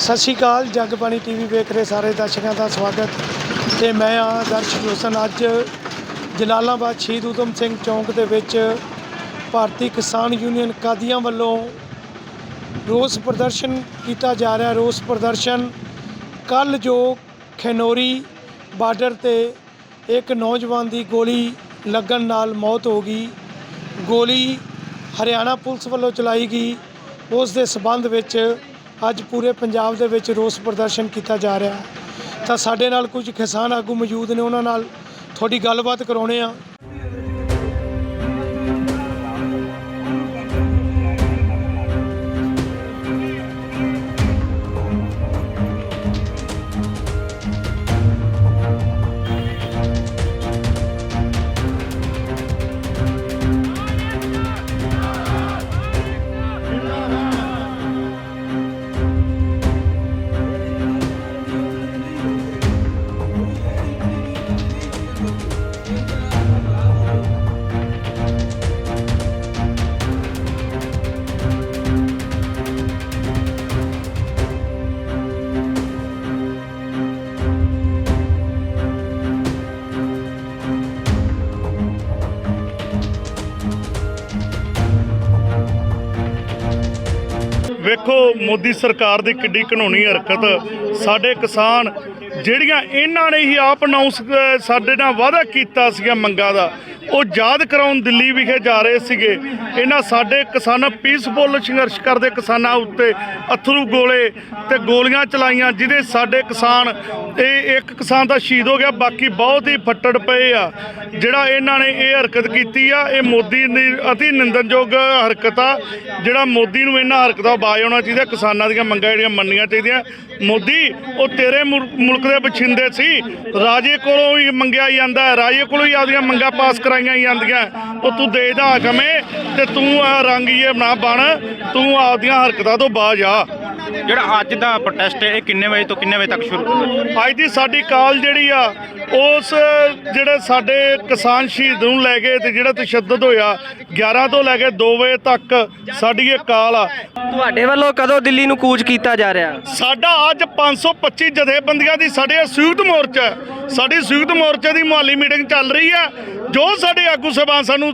ਸਤਿ ਸ਼੍ਰੀ ਅਕਾਲ ਜਗਬਾਣੀ ਟੀਵੀ ਵੇਖ ਰਹੇ ਸਾਰੇ ਦਰਸ਼ਕਾਂ ਦਾ ਸਵਾਗਤ। ਤੇ ਮੈਂ ਆ ਦਰਸ਼ ਰੋਸ਼ਨ। ਅੱਜ ਜਲਾਲਾਬਾਦ ਸ਼ਹੀਦ ਊਧਮ ਸਿੰਘ ਚੌਂਕ ਦੇ ਵਿੱਚ ਭਾਰਤੀ ਕਿਸਾਨ ਯੂਨੀਅਨ ਕਾਦੀਆਂ ਵੱਲੋਂ ਰੋਸ ਪ੍ਰਦਰਸ਼ਨ ਕੀਤਾ ਜਾ ਰਿਹਾ। ਰੋਸ ਪ੍ਰਦਰਸ਼ਨ ਕੱਲ ਜੋ ਖਨੌਰੀ ਬਾਰਡਰ ਤੇ ਇੱਕ ਨੌਜਵਾਨ ਦੀ ਗੋਲੀ ਲੱਗਣ ਨਾਲ ਮੌਤ ਹੋ ਗਈ। ਗੋਲੀ ਹਰਿਆਣਾ ਪੁਲਿਸ ਵੱਲੋਂ ਚਲਾਈ ਗਈ। ਉਸ ਦੇ ਸਬੰਧ ਵਿੱਚ ਅੱਜ ਪੂਰੇ ਪੰਜਾਬ ਦੇ ਵਿੱਚ ਰੋਸ ਪ੍ਰਦਰਸ਼ਨ ਕੀਤਾ ਜਾ ਰਿਹਾ ਹੈ। ਤਾਂ ਸਾਡੇ ਨਾਲ ਕੁਝ ਕਿਸਾਨ ਆਗੂ ਮੌਜੂਦ ਨੇ, ਉਹਨਾਂ ਨਾਲ ਤੁਹਾਡੀ ਗੱਲਬਾਤ ਕਰਾਉਣੇ ਆ ਵੇਖੋ, ਮੋਦੀ ਸਰਕਾਰ ਦੀ ਕਿੱਡੀ ਘਨੌਣੀ ਹਰਕਤ। ਸਾਡੇ ਕਿਸਾਨ ਜਿਹੜੀਆਂ ਇਹਨਾਂ ਨੇ ਹੀ ਆਪ ਅਨਾਉਂਸ ਸਾਡੇ ਨਾਲ ਵਾਅਦਾ ਕੀਤਾ ਸੀਗਾ ਮੰਗਾਂ ਦਾ ਉਹ ਯਾਦ ਕਰਾਉਣ ਦਿੱਲੀ ਵਿਖੇ ਜਾ ਰਹੇ ਸੀਗੇ। ਇਹਨਾਂ ਸਾਡੇ ਕਿਸਾਨਾਂ ਪੀਸਫੁੱਲ ਸੰਘਰਸ਼ ਕਰਦੇ ਕਿਸਾਨਾਂ ਉੱਤੇ ਅਥਰੂ ਗੋਲੇ ਤੇ ਗੋਲੀਆਂ ਚਲਾਈਆਂ, ਜਿਹਦੇ ਸਾਡੇ ਕਿਸਾਨ, ਇਹ ਇੱਕ ਕਿਸਾਨ ਤਾਂ ਸ਼ਹੀਦ ਹੋ ਗਿਆ, ਬਾਕੀ ਬਹੁਤ ਹੀ ਫੱਟੜ ਪਏ ਆ। ਜਿਹੜਾ ਇਹਨਾਂ ਨੇ ਇਹ ਹਰਕਤ ਕੀਤੀ ਆ, ਇਹ ਮੋਦੀ ਦੀ ਅਤੀ ਨਿੰਦਨਯੋਗ ਹਰਕਤ ਆ। ਜਿਹੜਾ ਮੋਦੀ ਨੂੰ ਇਹਨਾਂ ਹਰਕਤਾਂ ਬਾਜ ਆਉਣਾ ਚਾਹੀਦਾ, ਕਿਸਾਨਾਂ ਦੀਆਂ ਮੰਗਾਂ ਜਿਹੜੀਆਂ ਮੰਨਣੀਆਂ ਚਾਹੀਦੀਆਂ। ਮੋਦੀ, ਉਹ ਤੇਰੇ ਮੁਲ- ਮੁਲਕ ਦੇ ਬਛਿੰਦੇ ਸੀ, ਰਾਜੇ ਕੋਲੋਂ ਹੀ ਮੰਗਿਆ ਜਾਂਦਾ ਹੈ, ਰਾਜੇ ਕੋਲੋਂ ਹੀ ਆਪਦੀਆਂ ਮੰਗਾਂ ਪਾਸ ਕਰਾਈਆਂ ਜਾਂਦੀਆਂ। ਉਹ ਤੂੰ ਦੇਦਾ ਹਕਮੇ ਤੇ ਤੂੰ ਆ ਰੰਗੀਏ ਨਾ ਬਣ। ਤੂੰ ਆਪਦੀਆਂ ਹਰਕਤਾਂ ਤੋਂ ਬਾਜ ਆ। ਜਿਹੜਾ ਅੱਜ ਦਾ ਪ੍ਰੋਟੈਸਟ ਹੈ ਇਹ ਕਿੰਨੇ ਵਜੇ ਤੋਂ ਕਿੰਨੇ ਵਜੇ ਤੱਕ ਸ਼ੁਰੂ ਹੋਣਾ ਅੱਜ ਦੀ ਸਾਡੀ ਕਾਲ ਜਿਹੜੀ ਆ ਉਸ ਜਿਹੜੇ ਸਾਡੇ ਕਿਸਾਨ ਸ਼ਹੀਦ ਨੂੰ ਲੈ ਕੇ ਤੇ ਜਿਹੜਾ ਤਸ਼ੱਦਦ ਹੋਇਆ 11 ਤੋਂ ਲੈ ਕੇ 2 ਵਜੇ ਤੱਕ ਸਾਡੀ ਇਹ ਕਾਲ ਆ। ਤੁਹਾਡੇ ਵੱਲੋਂ ਕਦੋਂ ਦਿੱਲੀ ਨੂੰ ਕੂਚ ਕੀਤਾ ਜਾ ਰਿਹਾ? ਸਾਡਾ ਅੱਜ 525 ਜਥੇਬੰਦੀਆਂ ਦੀ ਸਾਡੇ ਸੰਯੁਕਤ ਮੋਰਚਾ। ਸਾਡੀ ਸੰਯੁਕਤ ਮੋਰਚੇ ਦੀ ਮੁਹੱਲੀ ਮੀਟਿੰਗ ਚੱਲ ਰਹੀ ਹੈ। ਜੋ ਸਾਡੇ ਆਗੂ ਸਾਹਿਬਾਨ ਸਾਨੂੰ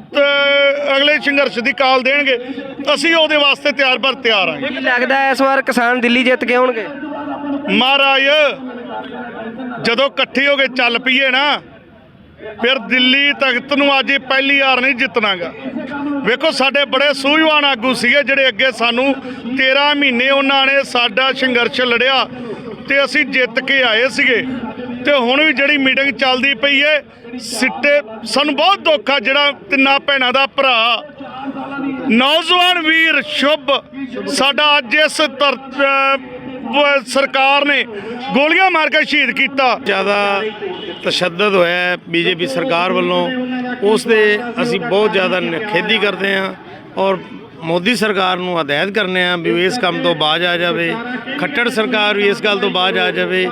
ਅਗਲੇ ਸੰਘਰਸ਼ ਦੀ ਕਾਲ ਦੇਣਗੇ ਅਸੀਂ ਉਹਦੇ ਵਾਸਤੇ ਤਿਆਰ ਬਰ ਤਿਆਰ ਹਾਂ ਲੱਗਦਾ ਇਸ ਵਾਰ ਕਿਸਾਨ ਦਿੱਲੀ ਜਿੱਤ ਕੇ ਆਉਣਗੇ। ਮਹਾਰਾਜ ਜਦੋਂ ਇਕੱਠੇ ਹੋ ਕੇ ਚੱਲ ਪਈਏ ਨਾ ਫਿਰ ਦਿੱਲੀ ਤਖਤ ਨੂੰ ਅੱਜ ਪਹਿਲੀ ਵਾਰ ਨਹੀਂ ਜਿੱਤਣਾਗਾ। ਵੇਖੋ, ਸਾਡੇ ਬੜੇ ਸੂਝਵਾਨ ਆਗੂ ਸੀਗੇ ਜਿਹੜੇ ਅੱਗੇ ਸਾਨੂੰ 13 ਮਹੀਨੇ ਉਹਨਾਂ ਨੇ ਸਾਡਾ ਸੰਘਰਸ਼ ਲੜਿਆ ਤੇ ਅਸੀਂ ਜਿੱਤ ਕੇ ਆਏ ਸੀਗੇ। ਤੇ ਹੁਣ ਵੀ ਜਿਹੜੀ ਮੀਟਿੰਗ ਚੱਲਦੀ ਪਈ ਏ, ਸਿੱਟੇ, ਸਾਨੂੰ ਬਹੁਤ ਦੁੱਖ ਆ ਜਿਹੜਾ ਤਿੰਨਾਂ ਭੈਣਾਂ ਦਾ ਭਰਾ, ਨੌਜਵਾਨ ਵੀਰ ਸ਼ੁਭ, ਸਾਡਾ ਅੱਜ ਇਸ ਧਰ- ਸਰਕਾਰ ਨੇ ਗੋਲੀਆਂ ਮਾਰ ਕੇ ਸ਼ਹੀਦ ਕੀਤਾ। ਜ਼ਿਆਦਾ ਤਸ਼ੱਦਦ ਹੋਇਆ ਹੈ ਬੀਜੇਪੀ ਸਰਕਾਰ ਵੱਲੋਂ। ਉਸ ਦੇ ਅਸੀਂ ਬਹੁਤ ਜ਼ਿਆਦਾ ਨਿਖੇਧੀ ਕਰਦੇ ਹਾਂ ਔਰ ਮੋਦੀ ਸਰਕਾਰ ਨੂੰ ਹਦਾਇਤ ਕਰਨੇ ਆ ਵੀ ਇਸ ਕੰਮ ਤੋਂ ਬਾਜ ਆ ਜਾਵੇ। ਖੱਟੜ ਸਰਕਾਰ ਵੀ ਇਸ ਗੱਲ ਤੋਂ ਬਾਜ ਆ ਜਾਵੇ।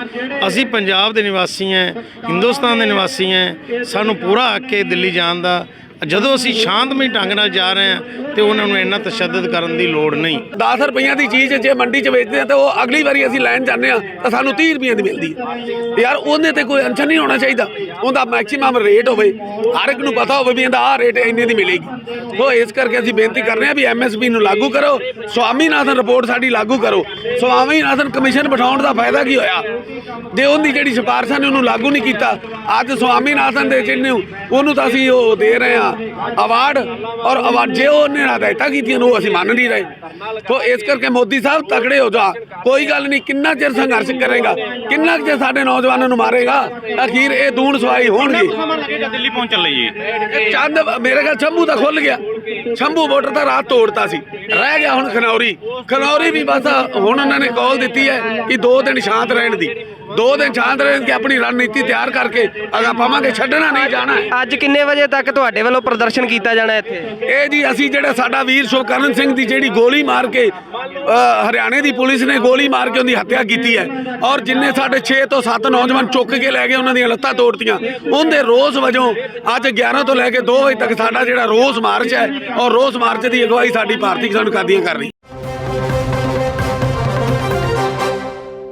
ਅਸੀਂ ਪੰਜਾਬ ਦੇ ਨਿਵਾਸੀ ਹਾਂ, ਹਿੰਦੁਸਤਾਨ ਦੇ ਨਿਵਾਸੀ ਹਾਂ। ਸਾਨੂੰ ਪੂਰਾ ਹੱਕ ਹੈ ਦਿੱਲੀ ਜਾਣ ਦਾ। ਜਦੋਂ ਅਸੀਂ ਸ਼ਾਂਤਮਈ ਢੰਗ ਨਾਲ ਜਾ ਰਹੇ ਹਾਂ ਤੇ ਉਹਨਾਂ ਨੂੰ ਇੰਨਾ ਤਸ਼ੱਦਦ ਕਰਨ ਦੀ ਲੋੜ ਨਹੀਂ। 10 ਰੁਪਈਆਂ ਦੀ ਚੀਜ਼ ਜੇ ਮੰਡੀ 'ਚ ਵੇਚਦੇ ਆ ਤੇ ਉਹ ਅਗਲੀ ਵਾਰੀ ਅਸੀਂ ਲੈਣ ਜਾਂਦੇ ਆ, ਤਾਂ ਸਾਨੂੰ 30 ਰੁਪਈਆਂ ਦੀ ਮਿਲਦੀ ਹੈ ਯਾਰ ਉਹਨੇ ਤੇ ਕੋਈ ਅੰਸ਼ਨ ਨਹੀਂ ਹੋਣਾ ਚਾਹੀਦਾ। ਉਹਦਾ ਮੈਕਸਿਮਮ ਰੇਟ ਹੋਵੇ। ਹਰ ਇੱਕ ਨੂੰ ਪਤਾ ਹੋਵੇ ਵੀ ਇਹਦਾ ਆਹ ਰੇਟ ਇੰਨੇ ਦੀ ਮਿਲੇਗੀ। ਉਹ ਇਸ ਕਰਕੇ ਅਸੀਂ ਬੇਨਤੀ ਕਰ ਰਹੇ ਆ ਵੀ ਐਮਐਸਪੀ ਨੂੰ ਲਾਗੂ ਕਰੋ। ਸਵਾਮੀਨਾਥਨ ਰਿਪੋਰਟ ਸਾਡੀ ਲਾਗੂ ਕਰੋ। ਸਵਾਮੀਨਾਥਨ ਕਮਿਸ਼ਨ ਬਿਠਾਉਣ ਦਾ ਫਾਇਦਾ ਕੀ ਹੋਇਆ? ਜੇ ਉਹਦੀ ਜਿਹੜੀ ਸਿਫਾਰਸ਼ਾਂ ਨੇ ਉਹਨੂੰ ਲਾਗੂ ਨਹੀਂ ਕੀਤਾ। ਅੱਜ ਸਵਾਮੀਨਾਥਨ ਦੇ ਜਿਹਨੂੰ ਉਹਨੂੰ ਤਾਂ ਅਸੀਂ ਉਹ ਦੇ ਰਹੇ ਆ ਅਵਾਰਡ ਔਰ ਅਵਾਰਡ ਜੇ ਉਹਨੇ ਹਦਾਇਤਾਂ ਕੀਤੀਆਂ ਨੇ ਉਹ ਅਸੀਂ ਮੰਨ ਨਹੀਂ ਰਹੇ। ਤੋਂ ਇਸ ਕਰਕੇ ਮੋਦੀ ਸਾਹਿਬ ਤਕੜੇ ਹੋ ਜਾ। ਕੋਈ ਗੱਲ ਨਹੀਂ ਕਿੰਨਾ ਚਿਰ ਸੰਘਰਸ਼ ਕਰੇਗਾ? ਕਿੰਨਾ ਚਿਰ ਸਾਡੇ ਨੌਜਵਾਨਾਂ ਨੂੰ ਮਾਰੇਗਾ? ਅਖੀਰ ਇਹ ਦੂਣ ਸਵਾਈ ਹੋਣਗੇ। ਸਮਾਂ ਲੱਗੇਗਾ ਦਿੱਲੀ ਪਹੁੰਚਣ ਲਈ ਇਹ? ਚੰਦ ਮੇਰੇ ਖਿਆਲ ਸ਼ੰਭੂ ਤਾਂ ਖੁੱਲ ਗਿਆ। ਸ਼ੰਭੂ ਬਾਰਡਰ ਤਾਂ ਰਾਤ ਤੋੜਤਾ ਸੀ। ਰਹਿ ਗਿਆ ਹੁਣ ਖਨੌਰੀ। ਖਨੌਰੀ ਵੀ ਬਸ ਹੁਣ ਉਹਨਾਂ ਨੇ ਕਾਲ ਦਿੱਤੀ ਹੈ ਕਿ ਦੋ ਦਿਨ ਸ਼ਾਂਤ ਰਹਿਣ ਦੀ। ਦੋ ਦਿਨ ਸ਼ਾਂਤ ਰਹਿਣ ਦੀ ਆਪਣੀ ਰਣਨੀਤੀ ਤਿਆਰ ਕਰਕੇ ਅਗਾ ਪਾਵਾਂਗੇ ਛੱਡਣਾ ਨਹੀਂ ਜਾਣਾ ਹੈ। ਅੱਜ ਕਿੰਨੇ ਵਜੇ ਤੱਕ ਤੁਹਾਡੇ ਵੱਲੋਂ ਪ੍ਰਦਰਸ਼ਨ ਕੀਤਾ ਜਾਣਾ ਇੱਥੇ ਇਹ ਜੀ ਅਸੀਂ ਜਿਹੜਾ ਸਾਡਾ ਵੀਰ ਸ਼ੋਕਰਨ ਸਿੰਘ ਦੀ ਜਿਹੜੀ ਗੋਲੀ ਮਾਰ ਕੇ ਅ, ਹਰਿਆਣੇ ਦੀ ਪੁਲਿਸ ਨੇ ਗੋਲੀ ਮਾਰ ਕੇ ਉਹਦੀ ਹੱਤਿਆ ਕੀਤੀ ਹੈ ਔਰ ਜਿੰਨੇ ਸਾਡੇ 6 ਤੋਂ 7 ਨੌਜਵਾਨ ਚੁੱਕ ਕੇ ਲੈ ਗਏ ਉਹਨਾਂ ਦੀਆਂ ਲੱਤਾਂ ਤੋੜਤੀਆਂ ਉਹਦੇ ਰੋਸ ਵਜੋਂ ਅੱਜ 11 ਤੋਂ ਲੈ ਕੇ 2 ਵਜੇ ਤੱਕ ਸਾਡਾ ਜਿਹੜਾ ਰੋਸ ਮਾਰਚ ਹੈ ਔਰ ਰੋਸ ਮਾਰਚ ਦੀ ਅਗਵਾਈ ਸਾਡੀ ਭਾਰਤੀ ਕਿਸਾਨ ਕਾਦੀਆਂ ਕਰ ਰਹੀ